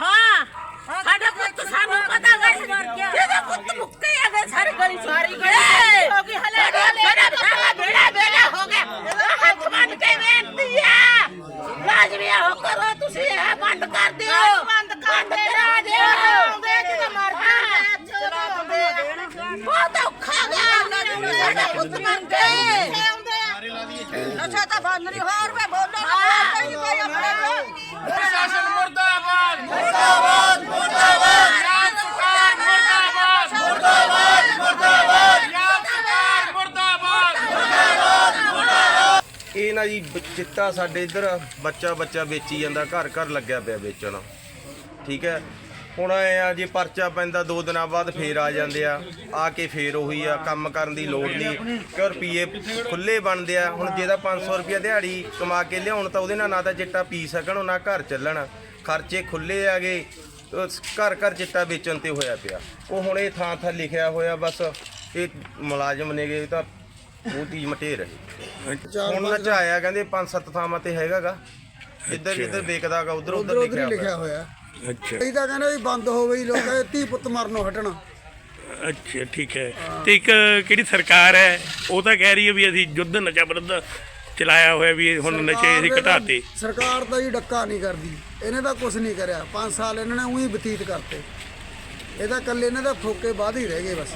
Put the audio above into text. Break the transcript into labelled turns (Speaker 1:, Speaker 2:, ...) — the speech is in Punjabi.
Speaker 1: ਹਾਂ। ਸਾਡਾ ਪੁੱਤ ਸਾਨੂੰ ਪਤਾ ਗਈ ਜਿਹਦਾ ਪੁੱਤ ਮੁੱਕੇ ਆ ਗਏ ਸਾਰੀ ਗਲੀ
Speaker 2: ਸਾਰੀ ਗਲੀ ਹੋ! ਗਈ ਹਲੇ ਬੇੜਾ ਸਾਰਾ ਬੇੜਾ ਬੇੜਾ ਹੋ ਗਿਆ। ਹੱਥ
Speaker 1: ਬੰਨ ਕੇ ਬੇਨਤੀ ਆ। ਲਾਜ਼ਮੀ ਹੋ ਕਰੋ ਤੁਸੀਂ। ਇਹ ਬੰਦ ਕਰ ਦਿਓ।
Speaker 2: ਬੰਦ ਕਰ ਦੇ। ਰਾ ਦਿਓ। ਆਉਂਦੇ ਜਦੋਂ ਮਰਦੇ ਚਲਾ ਦਿੰਦੇ
Speaker 1: ਬਹੁਤ ਔਖਾ ਗਿਆ ਸਾਡਾ ਪੁੱਤ ਮਰ ਗਏ
Speaker 2: ਨਸ਼ਾ ਤਾਂ ਬੰਦ ਨਹੀਂ। ਹੋਰ ਵੇ ਬੋਲੋ ਨਾ। ਕੋਈ ਆਪਣੇ
Speaker 3: ਇਹ ਨਾ ਜੀ ਚਿੱਟਾ ਸਾਡੇ ਇੱਧਰ ਬੱਚਾ ਬੱਚਾ ਵੇਚੀ ਜਾਂਦਾ ਘਰ ਘਰ ਲੱਗਿਆ ਪਿਆ ਵੇਚਣ। ਠੀਕ ਹੈ? ਹੁਣ ਐ ਆ, ਜੇ ਪਰਚਾ ਪੈਂਦਾ, ਦੋ ਦਿਨਾਂ ਬਾਅਦ ਫੇਰ ਆ ਜਾਂਦੇ ਆ। ਆ ਕੇ ਫੇਰ ਉਹੀ ਆ, ਕੰਮ ਕਰਨ ਦੀ ਲੋੜ ਨਹੀਂ। ਕਿ ਰੁਪਏ ਖੁੱਲੇ ਬਣਦੇ ਆ। ਹੁਣ ਜਿਹਦਾ 500 ਰੁਪਏ ਦਿਹਾੜੀ ਕਮਾ ਕੇ ਲਿਆਉਣ, ਤਾਂ ਉਹਦੇ ਨਾਲ ਨਾ ਤਾਂ ਚਿੱਟਾ ਪੀ ਸਕਣ, ਉਹ ਨਾ ਘਰ ਚੱਲਣ। ਖਰਚੇ ਖੁੱਲੇ ਆਗੇ ਘਰ ਘਰ ਚਿੱਟਾ ਵੇਚਣ ਤੇ ਹੋਇਆ ਪਿਆ। ਉਹ ਹੁਣ ਇਹ ਥਾਂ ਥਾਂ ਲਿਖਿਆ ਹੋਇਆ, ਬਸ। ਇਹ ਮੁਲਾਜ਼ਮ ਨੇਗੇ ਤਾਂ ਉਹ ਚੀਜ਼ ਮਟੇ ਰਹੇ।
Speaker 4: ਹੁਣ ਨਚਾਇਆ
Speaker 3: ਕਹਿੰਦੇ ਪੰਜ ਸੱਤ ਥਾਵਾਂ ਤੇ ਹੈਗਾਗਾ।
Speaker 5: ਇੱਧਰ ਜਿੱਧਰ
Speaker 3: ਵੇਚਦਾਗਾ ਉਧਰ ਉਧਰ ਹੀ ਲਿਖਿਆ ਲਿਖਿਆ
Speaker 4: ਹੋਇਆ।
Speaker 5: ਅੱਛਾ।
Speaker 4: ਇਹ ਤਾਂ ਕਹਿੰਦੇ ਵੀ ਬੰਦ ਹੋਵੇ ਹੀ ਲੋਕਾਂ ਦੇ ਧੀ ਪੁੱਤ ਮਰਨੋਂ ਹਟਣਾ।
Speaker 5: ਅੱਛਾ ਠੀਕ ਹੈ।
Speaker 4: ਤੇ
Speaker 5: ਇੱਕ ਕਿਹੜੀ ਸਰਕਾਰ ਹੈ ਉਹ ਤਾਂ ਕਹਿ ਰਹੀ ਹੈ ਵੀ ਅਸੀਂ ਯੁੱਧ ਨਸ਼ਾ ਵਿਰੁੱਧ ਚਲਾਇਆ ਹੋਇਆ ਵੀ ਹੁਣ ਨਸ਼ੇ ਅਸੀਂ ਘਟਾਤੇ।
Speaker 4: ਸਰਕਾਰ ਤਾਂ ਹੀ ਡੱਕਾ ਨਹੀਂ ਕਰਦੀ। ਇਹਨੇ ਤਾਂ ਕੁਝ ਨਹੀਂ ਕਰਿਆ। 5 ਸਾਲ ਇਹਨਾਂ ਨੇ ਉਹੀ ਬਤੀਤ ਕਰਤੇ। ਇਹ ਤਾਂ ਇਕੱਲੇ ਇਹਨਾਂ ਦਾ ਫੋਕੇ ਬਾਅਦ ਹੀ ਰਹਿ ਗਏ ਬਸ।